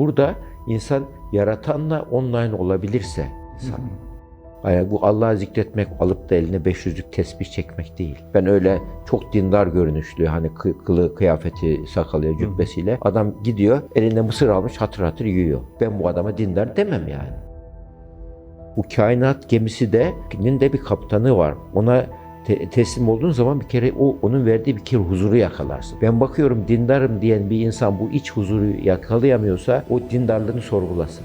burada insan yaratanla online olabilirse insan. Yani bu Allah'ı zikretmek, alıp da eline 500'lük tesbih çekmek değil. Ben öyle çok dindar görünüşlü, hani kı- kılı, kıyafeti, sakalı, cübbesiyle adam gidiyor, elinde mısır almış hatır hatır yiyor. Ben bu adama dindar demem yani. Bu kainat gemisi de, de bir kaptanı var. Ona te- teslim olduğun zaman bir kere o onun verdiği bir kere huzuru yakalarsın. Ben bakıyorum dindarım diyen bir insan bu iç huzuru yakalayamıyorsa o dindarlığını sorgulasın.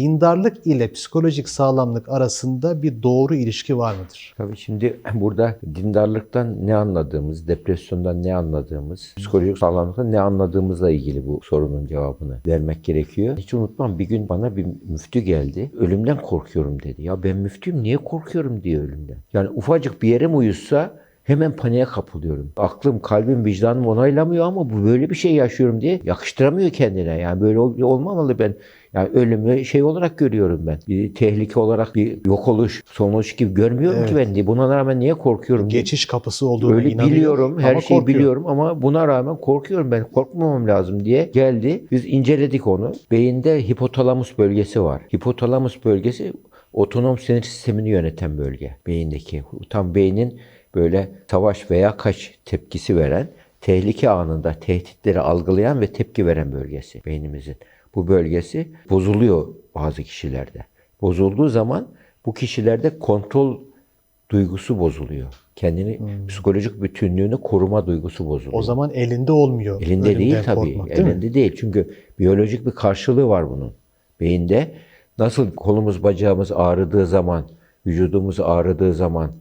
Dindarlık ile psikolojik sağlamlık arasında bir doğru ilişki var mıdır? Tabii şimdi burada dindarlıktan ne anladığımız, depresyondan ne anladığımız, psikolojik sağlamlıktan ne anladığımızla ilgili bu sorunun cevabını vermek gerekiyor. Hiç unutmam bir gün bana bir müftü geldi. Ölümden korkuyorum dedi. Ya ben müftüyüm niye korkuyorum diye ölümden. Yani ufacık bir yerim uyuşsa hemen paniğe kapılıyorum. Aklım, kalbim, vicdanım onaylamıyor ama bu böyle bir şey yaşıyorum diye yakıştıramıyor kendine. Yani böyle ol- olmamalı ben. Yani ölümü şey olarak görüyorum ben. Bir tehlike olarak bir yok oluş, sonuç gibi görmüyorum ki Evet. ben diye. Buna rağmen niye korkuyorum? Geçiş kapısı olduğunu Öyle inanıyor biliyorum, her ama şeyi korkuyor. biliyorum ama buna rağmen korkuyorum ben. Korkmamam lazım diye geldi. Biz inceledik onu. Beyinde hipotalamus bölgesi var. Hipotalamus bölgesi otonom sinir sistemini yöneten bölge beyindeki. Tam beynin böyle savaş veya kaç tepkisi veren, tehlike anında tehditleri algılayan ve tepki veren bölgesi beynimizin. Bu bölgesi bozuluyor bazı kişilerde. Bozulduğu zaman bu kişilerde kontrol duygusu bozuluyor. Kendini psikolojik bütünlüğünü koruma duygusu bozuluyor. Hmm. O zaman elinde olmuyor. elinde ölümden değil tabii. korkmak, değil mi? elinde değil. Çünkü biyolojik bir karşılığı var bunun. Beyinde nasıl kolumuz bacağımız ağrıdığı zaman, vücudumuz ağrıdığı zaman,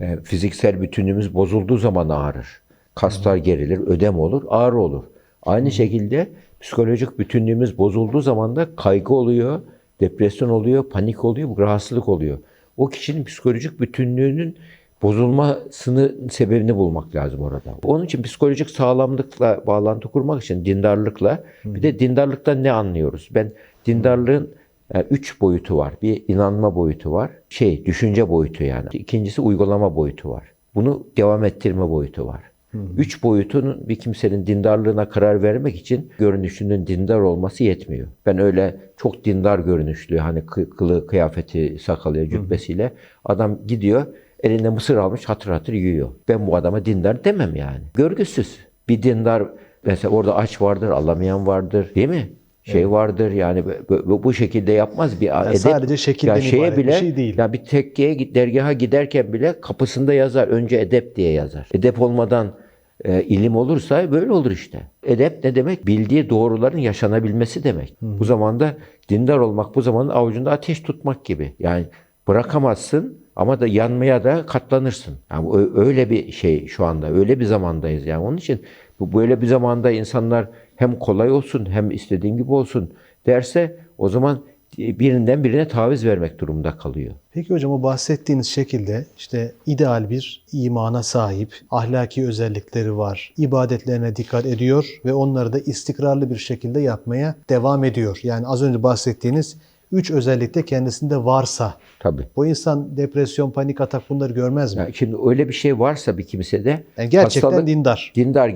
e, fiziksel bütünlüğümüz bozulduğu zaman ağrır. Kaslar gerilir, ödem olur, ağrı olur. Aynı şekilde psikolojik bütünlüğümüz bozulduğu zaman da kaygı oluyor, depresyon oluyor, panik oluyor, rahatsızlık oluyor. O kişinin psikolojik bütünlüğünün bozulmasını sebebini bulmak lazım orada. Onun için psikolojik sağlamlıkla bağlantı kurmak için dindarlıkla bir de dindarlıktan ne anlıyoruz? Ben dindarlığın e, üç boyutu var. Bir inanma boyutu var. Şey, düşünce boyutu yani. İkincisi uygulama boyutu var. Bunu devam ettirme boyutu var. Üç boyutunun bir kimsenin dindarlığına karar vermek için görünüşünün dindar olması yetmiyor. Ben öyle çok dindar görünüşlü hani kı- kılı, kıyafeti, sakalı, cübbesiyle adam gidiyor elinde mısır almış hatır hatır yiyor. Ben bu adama dindar demem yani. Görgüsüz. Bir dindar mesela orada aç vardır, alamayan vardır değil mi? Şey vardır yani bu, şekilde yapmaz bir edep. sadece şekilden ibaret bir şey değil. Ya bir tekkeye git- dergaha giderken bile kapısında yazar önce edep diye yazar. Edep olmadan e, ilim olursa böyle olur işte. Edep ne demek? Bildiği doğruların yaşanabilmesi demek. Bu zamanda dindar olmak bu zaman avucunda ateş tutmak gibi. Yani bırakamazsın ama da yanmaya da katlanırsın. Yani öyle bir şey şu anda. Öyle bir zamandayız yani. Onun için bu böyle bir zamanda insanlar hem kolay olsun hem istediğim gibi olsun derse o zaman birinden birine taviz vermek durumunda kalıyor. Peki hocam o bahsettiğiniz şekilde işte ideal bir imana sahip, ahlaki özellikleri var, ibadetlerine dikkat ediyor ve onları da istikrarlı bir şekilde yapmaya devam ediyor. Yani az önce bahsettiğiniz üç özellik de kendisinde varsa Tabii. bu insan depresyon, panik atak bunları görmez mi? Yani şimdi öyle bir şey varsa bir kimsede Yani gerçekten dindar. dindar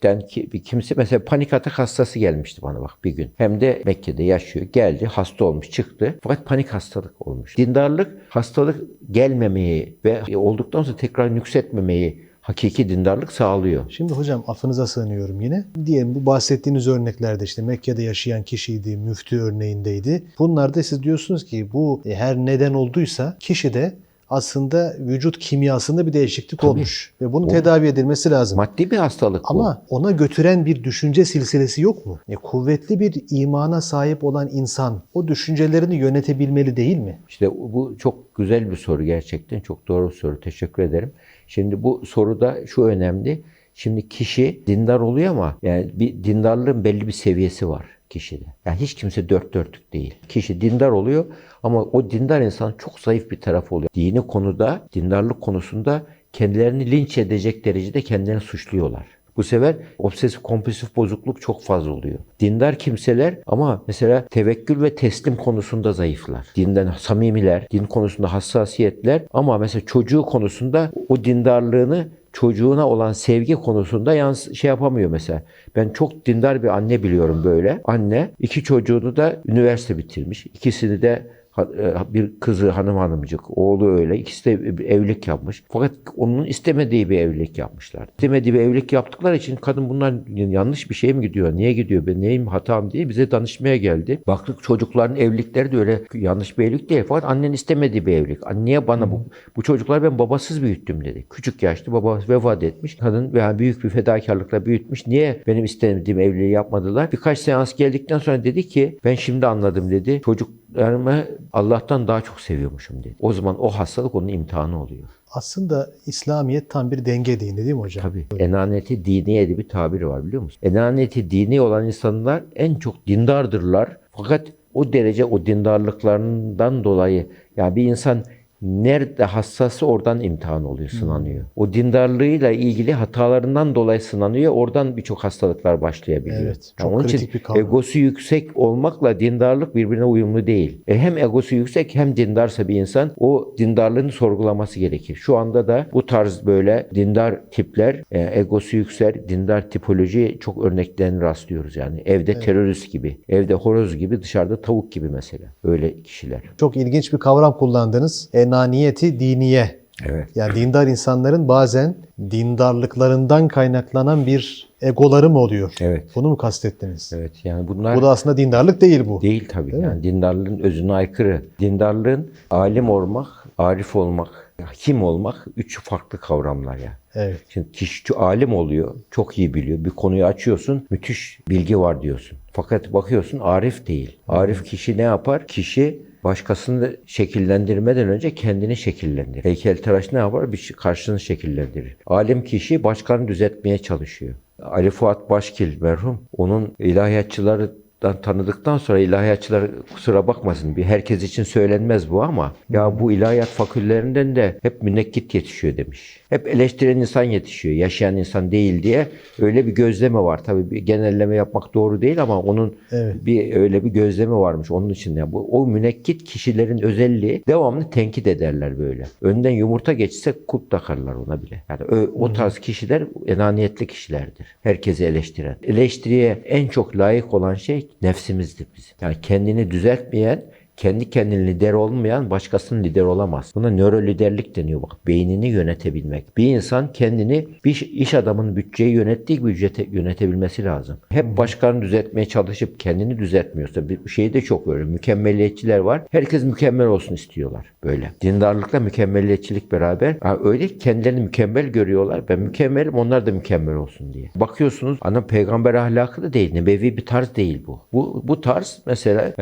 gerçekten ki bir kimse mesela panik atak hastası gelmişti bana bak bir gün. Hem de Mekke'de yaşıyor. Geldi hasta olmuş çıktı. Fakat panik hastalık olmuş. Dindarlık hastalık gelmemeyi ve olduktan sonra tekrar nüksetmemeyi hakiki dindarlık sağlıyor. Şimdi hocam affınıza sığınıyorum yine. Diyelim bu bahsettiğiniz örneklerde işte Mekke'de yaşayan kişiydi, müftü örneğindeydi. Bunlarda siz diyorsunuz ki bu e, her neden olduysa kişide aslında vücut kimyasında bir değişiklik olmuş. Ve bunun tedavi edilmesi lazım. Maddi bir hastalık bu. Ama ona götüren bir düşünce silsilesi yok mu? E, kuvvetli bir imana sahip olan insan o düşüncelerini yönetebilmeli değil mi? İşte bu çok güzel bir soru gerçekten. Çok doğru bir soru. Teşekkür ederim. Şimdi bu soruda şu önemli. Şimdi kişi dindar oluyor ama yani bir dindarlığın belli bir seviyesi var kişide. Yani hiç kimse dört dörtlük değil. Kişi dindar oluyor ama o dindar insan çok zayıf bir tarafı oluyor. Dini konuda, dindarlık konusunda kendilerini linç edecek derecede kendilerini suçluyorlar. Bu sefer obsesif kompulsif bozukluk çok fazla oluyor. Dindar kimseler ama mesela tevekkül ve teslim konusunda zayıflar. Dinden samimiler, din konusunda hassasiyetler ama mesela çocuğu konusunda o dindarlığını çocuğuna olan sevgi konusunda yans şey yapamıyor mesela. Ben çok dindar bir anne biliyorum böyle. Anne iki çocuğunu da üniversite bitirmiş. İkisini de bir kızı hanım hanımcık, oğlu öyle. İkisi de evlilik yapmış. Fakat onun istemediği bir evlilik yapmışlar. İstemediği bir evlilik yaptıkları için kadın bunlar yanlış bir şey mi gidiyor? Niye gidiyor? Ben neyim hatam diye bize danışmaya geldi. Baktık çocukların evlilikleri de öyle yanlış bir evlilik değil. Fakat annen istemediği bir evlilik. Niye bana bu, bu çocuklar ben babasız büyüttüm dedi. Küçük yaşta babası vefat etmiş. Kadın veya büyük bir fedakarlıkla büyütmüş. Niye benim istemediğim evliliği yapmadılar? Birkaç seans geldikten sonra dedi ki ben şimdi anladım dedi. Çocuklarımı Allah'tan daha çok seviyormuşum dedi. O zaman o hastalık onun imtihanı oluyor. Aslında İslamiyet tam bir denge dini değil mi hocam? Tabii. Enaneti diniye de bir tabiri var biliyor musun? Enaneti dini olan insanlar en çok dindardırlar. Fakat o derece o dindarlıklarından dolayı yani bir insan nerede hassası oradan imtihan oluyor, sınanıyor. O dindarlığıyla ilgili hatalarından dolayı sınanıyor. Oradan birçok hastalıklar başlayabiliyor. Evet, Yani çok onun kritik için bir kavram. egosu yüksek olmakla dindarlık birbirine uyumlu değil. E hem egosu yüksek hem dindarsa bir insan o dindarlığını sorgulaması gerekir. Şu anda da bu tarz böyle dindar tipler, e, egosu yüksek, dindar tipoloji çok örneklerini rastlıyoruz yani. Evde terörist gibi, evde horoz gibi, dışarıda tavuk gibi mesela. Öyle kişiler. Çok ilginç bir kavram kullandınız. Enaniyeti diniye. Evet. Yani dindar insanların bazen dindarlıklarından kaynaklanan bir egoları mı oluyor? Evet. Bunu mu kastettiniz? Evet yani bunlar Bu da aslında dindarlık değil bu. Değil tabii. yani dindarlığın özüne aykırı. Dindarlığın alim olmak, arif olmak, hakim olmak üç farklı kavramlar ya. Evet. Şimdi kişi alim oluyor, çok iyi biliyor. Bir konuyu açıyorsun, müthiş bilgi var diyorsun. Fakat bakıyorsun arif değil. Arif kişi ne yapar? Kişi başkasını şekillendirmeden önce kendini şekillendirir. Heykeltıraş ne yapar? Bir karşını şekillendirir. Alim kişi başkanı düzeltmeye çalışıyor. Ali Fuat Başkil merhum onun ilahiyatçıları tanıdıktan sonra ilahiyatçılar kusura bakmasın bir herkes için söylenmez bu ama ya bu ilahiyat fakültelerinden de hep münekkit yetişiyor demiş. Hep eleştiren insan yetişiyor. Yaşayan insan değil diye öyle bir gözleme var. Tabii bir genelleme yapmak doğru değil ama onun Evet. bir öyle bir gözleme varmış onun için. Yani bu o münekkit kişilerin özelliği devamlı tenkit ederler böyle. Önden yumurta geçse kut takarlar ona bile. Yani o, o tarz kişiler enaniyetli kişilerdir. Herkesi eleştiren. Eleştiriye en çok layık olan şey nefsimizdir bizim. Yani kendini düzeltmeyen kendi kendine lider olmayan başkasının lider olamaz. Buna nöro liderlik deniyor bak. Beynini yönetebilmek. Bir insan kendini bir iş adamının bütçeyi yönettiği gibi ücrete- yönetebilmesi lazım. Hep başkanı düzeltmeye çalışıp kendini düzeltmiyorsa bir şey de çok öyle. Mükemmeliyetçiler var. Herkes mükemmel olsun istiyorlar. Böyle. Dindarlıkla mükemmeliyetçilik beraber. Ha, öyle kendilerini mükemmel görüyorlar. Ben mükemmelim onlar da mükemmel olsun diye. Bakıyorsunuz ana peygamber ahlakı da değil. Nebevi bir tarz değil bu. Bu, bu tarz mesela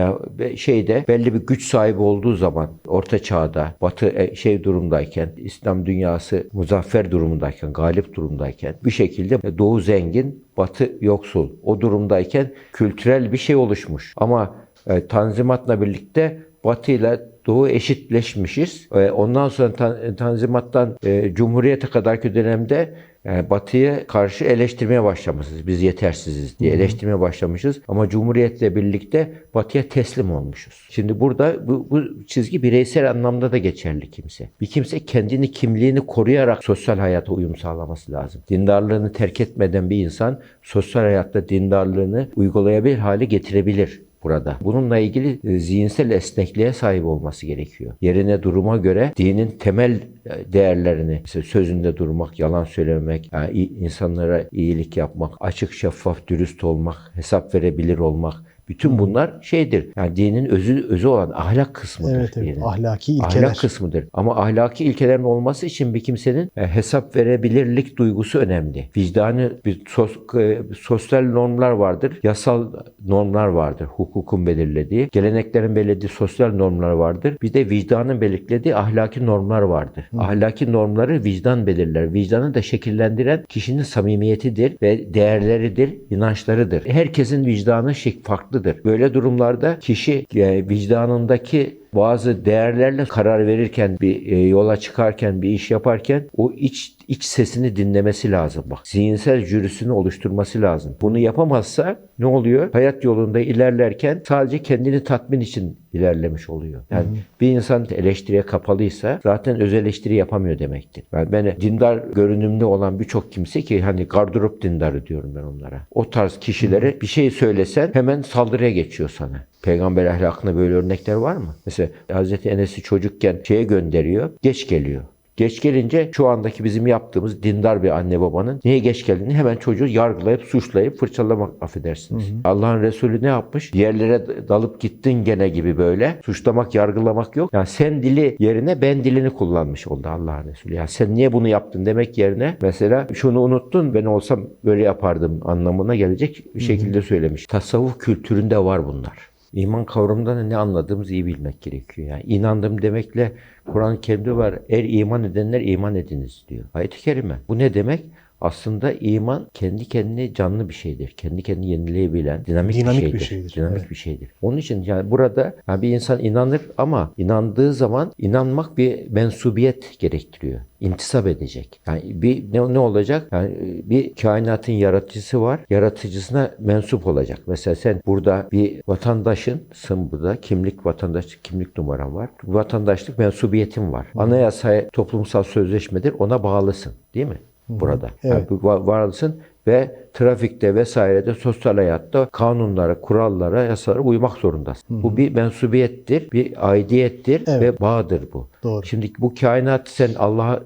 şeyde belli bir güç sahibi olduğu zaman orta çağda batı e, şey durumdayken İslam dünyası muzaffer durumundayken galip durumdayken bir şekilde doğu zengin batı yoksul o durumdayken kültürel bir şey oluşmuş. Ama e, Tanzimat'la birlikte Batı ile Doğu eşitleşmişiz. E, ondan sonra tan- Tanzimat'tan e, Cumhuriyet'e kadarki dönemde e, Batı'ya karşı eleştirmeye başlamışız. Biz yetersiziz diye eleştirmeye başlamışız. Ama Cumhuriyet'le birlikte Batı'ya teslim olmuşuz. Şimdi burada bu, bu çizgi bireysel anlamda da geçerli kimse. Bir kimse kendini, kimliğini koruyarak sosyal hayata uyum sağlaması lazım. Dindarlığını terk etmeden bir insan sosyal hayatta dindarlığını uygulayabilir hale getirebilir burada. Bununla ilgili e, zihinsel esnekliğe sahip olması gerekiyor. Yerine duruma göre dinin temel e, değerlerini, sözünde durmak, yalan söylememek, yani i- insanlara iyilik yapmak, açık, şeffaf, dürüst olmak, hesap verebilir olmak, bütün bunlar şeydir. Yani dinin özü özü olan ahlak kısmıdır. Evet, evet. Ahlaki ilkeler. Ahlak kısmıdır. Ama ahlaki ilkelerin olması için bir kimsenin e, hesap verebilirlik duygusu önemli. Vicdanı bir sos- e, sosyal normlar vardır. Yasal normlar vardır. Hukukun belirlediği. Geleneklerin belirlediği sosyal normlar vardır. Bir de vicdanın belirlediği ahlaki normlar vardır. Ahlaki normları vicdan belirler. Vicdanı da şekillendiren kişinin samimiyetidir ve değerleridir, inançlarıdır. Herkesin vicdanı şek farklıdır. Böyle durumlarda kişi e, vicdanındaki bazı değerlerle karar verirken bir e, yola çıkarken bir iş yaparken o iç iç sesini dinlemesi lazım bak. Zihinsel jürisini oluşturması lazım. Bunu yapamazsa ne oluyor? Hayat yolunda ilerlerken sadece kendini tatmin için ilerlemiş oluyor. Yani bir insan eleştiriye kapalıysa zaten öz eleştiri yapamıyor demektir. Yani ben dindar görünümlü olan birçok kimse ki hani gardırop dindarı diyorum ben onlara. O tarz kişilere bir şey söylesen hemen saldırıya geçiyor sana. Peygamber ahlakında böyle örnekler var mı? Mesela Hazreti Enes'i çocukken şeye gönderiyor, geç geliyor. Geç gelince şu andaki bizim yaptığımız dindar bir anne babanın niye geç geldiğini hemen çocuğu yargılayıp suçlayıp fırçalamak affedersiniz. Allah'ın Resulü ne yapmış? Yerlere dalıp gittin gene gibi böyle. Suçlamak, yargılamak yok. Yani sen dili yerine ben dilini kullanmış oldu Allah'ın Resulü. Yani sen niye bunu yaptın demek yerine mesela şunu unuttun ben olsam böyle yapardım anlamına gelecek bir şekilde söylemiş. Tasavvuf kültüründe var bunlar. İman kavramından ne anladığımızı iyi bilmek gerekiyor. Yani inandım demekle Kur'an-ı Kerim'de var. Eğer iman edenler iman ediniz diyor. Ayet-i kerime. Bu ne demek? Aslında iman kendi kendine canlı bir şeydir. Kendi kendini yenileyebilen dinamik, Dinamik bir bir şeydir. şeydir, Dinamik evet. bir şeydir. Onun için yani burada yani bir insan inanır ama inandığı zaman inanmak bir mensubiyet gerektiriyor. İntisap edecek. Yani bir ne, ne olacak? Yani bir kainatın yaratıcısı var. Yaratıcısına mensup olacak. Mesela sen burada bir vatandaşınsın burada. Kimlik vatandaşlık kimlik numaran var. Vatandaşlık mensubiyetin var. Anayasa toplumsal sözleşmedir. Ona bağlısın. Değil mi? Burada. Yani Evet. bu va- varlısın ve trafikte vesairede sosyal hayatta kanunlara, kurallara, yasalara uymak zorundasın. Bu bir mensubiyettir, bir aidiyettir Evet. ve bağdır bu. Doğru. Şimdi bu kainat sen Allah'a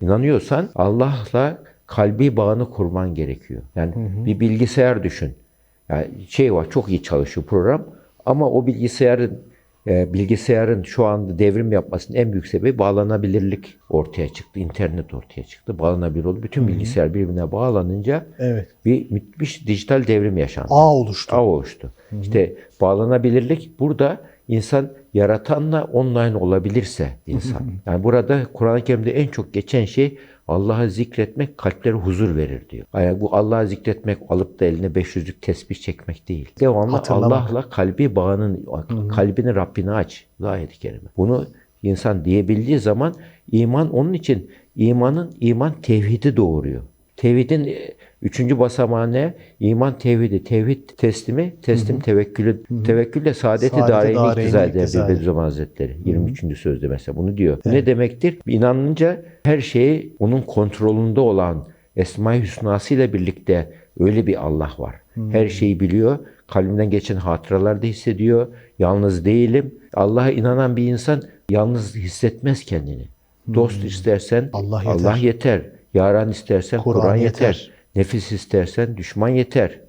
inanıyorsan Allah'la kalbi bağını kurman gerekiyor. Yani bir bilgisayar düşün. Yani şey var çok iyi çalışıyor program ama o bilgisayarın bilgisayarın şu anda devrim yapmasının en büyük sebebi bağlanabilirlik ortaya çıktı. İnternet ortaya çıktı. Bağlanabilir oldu. Bütün bilgisayar birbirine bağlanınca Evet. bir müthiş dijital devrim yaşandı. Ağ oluştu. Ağ oluştu. İşte bağlanabilirlik burada insan yaratanla online olabilirse insan. Yani burada Kur'an-ı Kerim'de en çok geçen şey Allah'ı zikretmek kalplere huzur verir diyor. Yani bu Allah'ı zikretmek alıp da eline 500'lük tesbih çekmek değil. Devamlı Hatırlamak. Allah'la kalbi bağının, kalbini Rabbine aç. Ayet-i kerime. Bunu insan diyebildiği zaman iman onun için imanın iman tevhidi doğuruyor. Tevhidin e, üçüncü basamağı ne? İman tevhidi. Tevhid teslimi, teslim tevekkülü. Tevekkül de saadeti, Saadeti daireni iktiza eder. Bediüzzaman Hazretleri. 23. sözde mesela bunu diyor. Bu Ne demektir? İnanınca her şeyi onun kontrolünde olan Esma-i Hüsnası ile birlikte öyle bir Allah var. Her şeyi biliyor. Kalbimden geçen hatıralarda hissediyor. Yalnız değilim. Allah'a inanan bir insan yalnız hissetmez kendini. Dost istersen Allah Allah yeter. yeter. Yaran istersen Kur'an Kur'an yeter. yeter. Nefis istersen düşman yeter.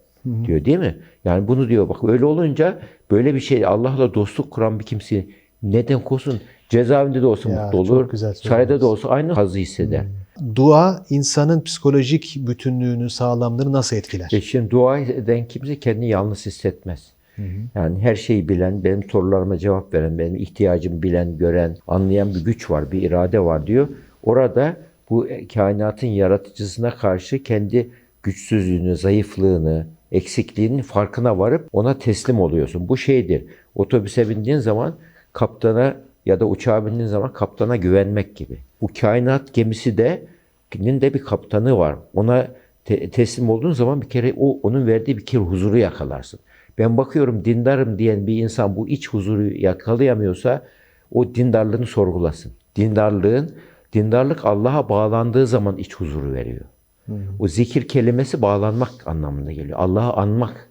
Diyor değil mi? Yani bunu diyor bak öyle olunca böyle bir şey Allah'la dostluk kuran bir kimse neden kosun? Cezaevinde de olsa Ya, mutlu olur. Sarayda da olsa aynı hazzı hisseder. Dua insanın psikolojik bütünlüğünü, sağlamlığını nasıl etkiler? E şimdi dua eden kimse kendini yalnız hissetmez. Yani her şeyi bilen, benim sorularıma cevap veren, benim ihtiyacımı bilen, gören, anlayan bir güç var, bir irade var diyor. Orada bu kainatın yaratıcısına karşı kendi güçsüzlüğünü, zayıflığını, eksikliğinin farkına varıp ona teslim oluyorsun. Bu şeydir. Otobüse bindiğin zaman kaptana ya da uçağa bindiğin zaman kaptana güvenmek gibi. Bu kainat gemisi de de bir kaptanı var. Ona te- teslim olduğun zaman bir kere o onun verdiği bir kere huzuru yakalarsın. Ben bakıyorum dindarım diyen bir insan bu iç huzuru yakalayamıyorsa o dindarlığını sorgulasın. Dindarlığın dindarlık Allah'a bağlandığı zaman iç huzuru veriyor. O zikir kelimesi bağlanmak anlamına geliyor. Allah'ı anmak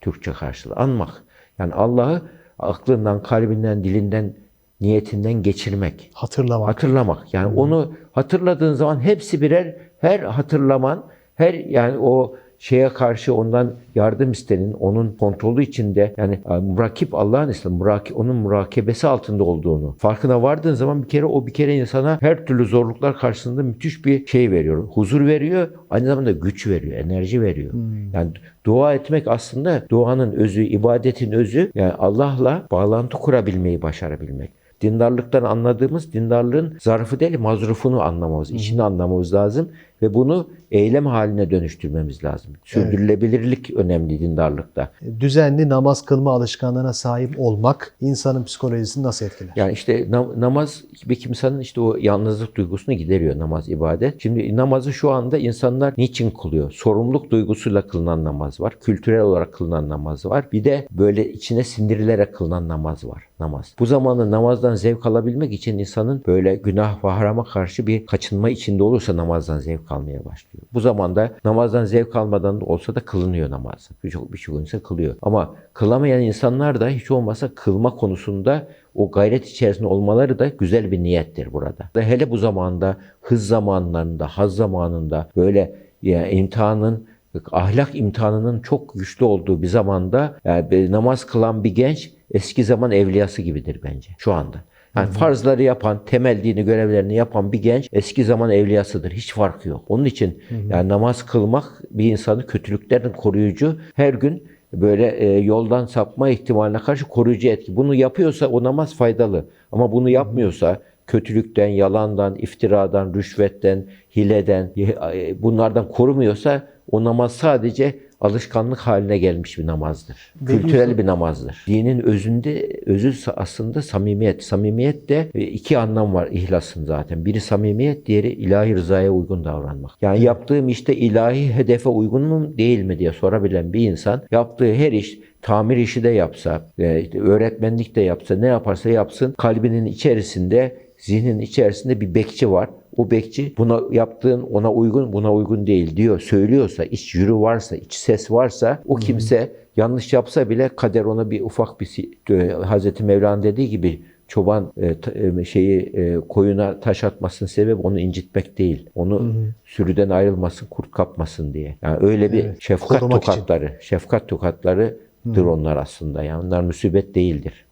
Türkçe karşılığı. Anmak. Yani Allah'ı aklından, kalbinden, dilinden, niyetinden geçirmek. Hatırlamak. Hatırlamak. Yani onu hatırladığın zaman hepsi birer her hatırlaman, her yani o şeye karşı ondan yardım istenin, onun kontrolü içinde yani e, murakip Allah'ın ismi, murakip, onun murakebesi altında olduğunu farkına vardığın zaman bir kere o bir kere insana her türlü zorluklar karşısında müthiş bir şey veriyor. Huzur veriyor, aynı zamanda güç veriyor, enerji veriyor. Yani dua etmek aslında duanın özü, ibadetin özü yani Allah'la bağlantı kurabilmeyi başarabilmek. Dindarlıktan anladığımız dindarlığın zarfı değil mazrufunu anlamamız, içini anlamamız lazım Ve bunu eylem haline dönüştürmemiz lazım. Sürdürülebilirlik önemli dindarlıkta. Düzenli namaz kılma alışkanlığına sahip olmak insanın psikolojisini nasıl etkiler? Yani işte nam- namaz bir kimsenin işte o yalnızlık duygusunu gideriyor namaz ibadet. Şimdi namazı şu anda insanlar niçin kılıyor? Sorumluluk duygusuyla kılınan namaz var. Kültürel olarak kılınan namaz var. Bir de böyle içine sindirilerek kılınan namaz var. Namaz. Bu zamanı namazdan zevk alabilmek için insanın böyle günah ve harama karşı bir kaçınma içinde olursa namazdan zevk almaya başlıyor. Bu zamanda namazdan zevk almadan da olsa da kılınıyor namaz. Birçok birçok insan kılıyor. Ama kılamayan insanlar da hiç olmasa kılma konusunda o gayret içerisinde olmaları da güzel bir niyettir burada. Hele bu zamanda hız zamanlarında, haz zamanında böyle yani imtihanın ahlak imtihanının çok güçlü olduğu bir zamanda yani namaz kılan bir genç eski zaman evliyası gibidir bence şu anda. Yani farzları yapan, temel dini görevlerini yapan bir genç eski zaman evliyasıdır. Hiç farkı yok. Onun için yani namaz kılmak bir insanı kötülüklerden koruyucu her gün böyle e, yoldan sapma ihtimaline karşı koruyucu etki. Bunu yapıyorsa o namaz faydalı. Ama bunu yapmıyorsa kötülükten, yalandan, iftiradan, rüşvetten, hileden, e, bunlardan korumuyorsa o namaz sadece alışkanlık haline gelmiş bir namazdır. Belli Kültürel bir namazdır. Dinin özünde, özü aslında samimiyet. Samimiyet de e, iki anlam var ihlasın zaten. Biri samimiyet, diğeri ilahi rızaya uygun davranmak. Yani yaptığım işte ilahi hedefe uygun mu değil mi diye sorabilen bir insan yaptığı her iş tamir işi de yapsa, e, öğretmenlik de yapsa, ne yaparsa yapsın kalbinin içerisinde, zihnin içerisinde bir bekçi var. O bekçi buna yaptığın ona uygun, buna uygun değil diyor. Söylüyorsa, iç yürü varsa, iç ses varsa o kimse yanlış yapsa bile kader ona bir ufak bir e, Hazreti Mevlana dediği gibi çoban e, e, şeyi e, koyuna taş atmasının sebebi onu incitmek değil. Onu sürüden ayrılmasın, kurt kapmasın diye. Yani öyle bir Evet, şefkat korumak için. tokatları, şefkat tokatlarıdır onlar aslında. Yani onlar musibet değildir.